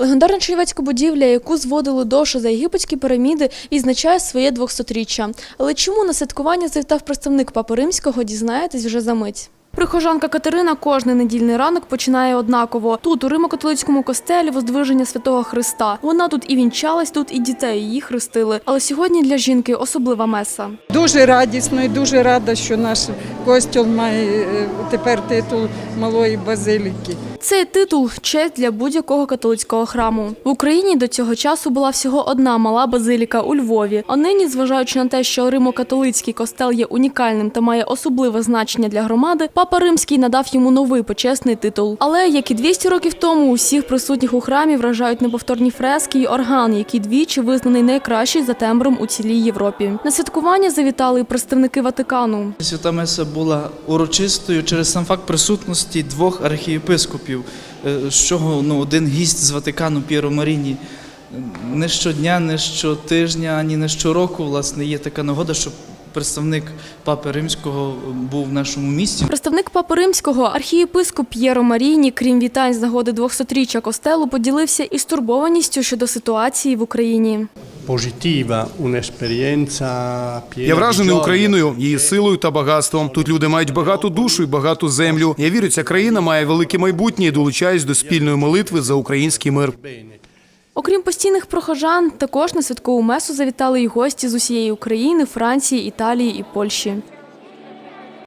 Легендарна чернівецька будівля, яку зводили доша за єгипетські піраміди, відзначає своє 200-річчя. Але чому на святкування завітав представник Папи Римського, дізнаєтесь вже за мить. Прихожанка Катерина кожний недільний ранок починає однаково. Тут, у Римо-католицькому костелі, воздвиження святого Христа. Вона тут і вінчалась, тут і дітей її хрестили. Але сьогодні для жінки особлива меса. Дуже радісно і дуже рада, що наш костюл має е, тепер титул малої базиліки. Цей титул честь для будь-якого католицького храму. В Україні до цього часу була всього одна мала базиліка у Львові. А нині, зважаючи на те, що Римо-католицький костел є унікальним та має особливе значення для громади, папа Римський надав йому новий почесний титул. Але як і 200 років тому, усіх присутніх у храмі вражають неповторні фрески й орган, який двічі визнаний найкращий за тембром у цілій Європі. На святкування завітали і представники Ватикану. Свята Меса була урочистою через сам факт присутності двох архієпископів, е, з чого ну, один гість з Ватикану П'єро Маріні. Не щодня, не щотижня, ані не щороку, власне, є така нагода, що представник Папи Римського був в нашому місті. Представник Папи Римського, архієпископ П'єро Маріні, крім вітань з нагоди 200-річчя костелу, поділився і стурбованістю щодо ситуації в Україні. Я вражений. Україною, її силою та багатством. Тут люди мають багату душу і багату землю. Я вірю, ця країна має велике майбутнє і долучаюсь до спільної молитви за український мир. Окрім постійних прохожан, також на святкову месу завітали й гості з усієї України, Франції, Італії і Польщі.